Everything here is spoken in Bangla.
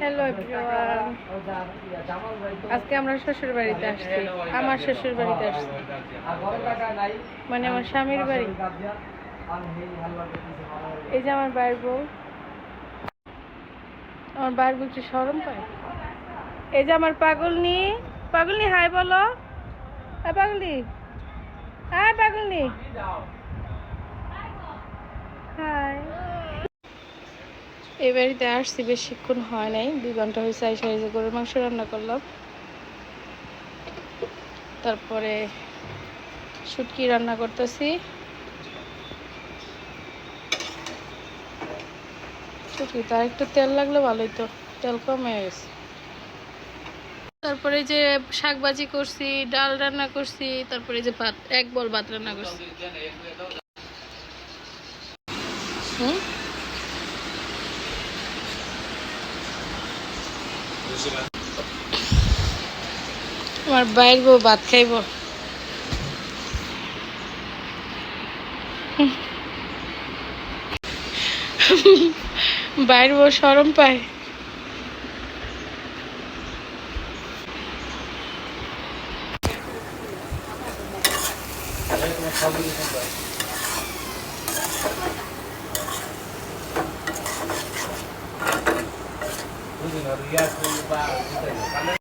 হ্যালো এভরিওয়ান আজকে আমরা শ্বশুর বাড়িতে আসছি আমার শ্বশুর বাড়িতে আসছি মানে আমার স্বামীর বাড়ি এই যে আমার বাইর বউ আমার বাইর বউ একটু সরম পায় এই যে আমার পাগলনি পাগলনি হাই বলো হ্যাঁ পাগলনি হ্যাঁ পাগলনি হাই এই বাড়িতে আসছি, বেশিক্ষণ হয় নাই। দুই ঘণ্টা হয়েছে আইসা এই গরুর মাংস রান্না করলাম। তারপরে শুটকি রান্না করতেছি। শুটকি তার একটু তেল লাগলে ভালোই তো তেল কম হয়ে গেছে। তারপরে যে শাক ভাজি করছি, ডাল রান্না করছি, তারপরে যে ভাত, এক বল ভাত রান্না করছি। হুম? আমার বাইর বউ ভাত খাইব। বাইর বউ সরম পায়। Muy bien, el riesgo está muy bajo en.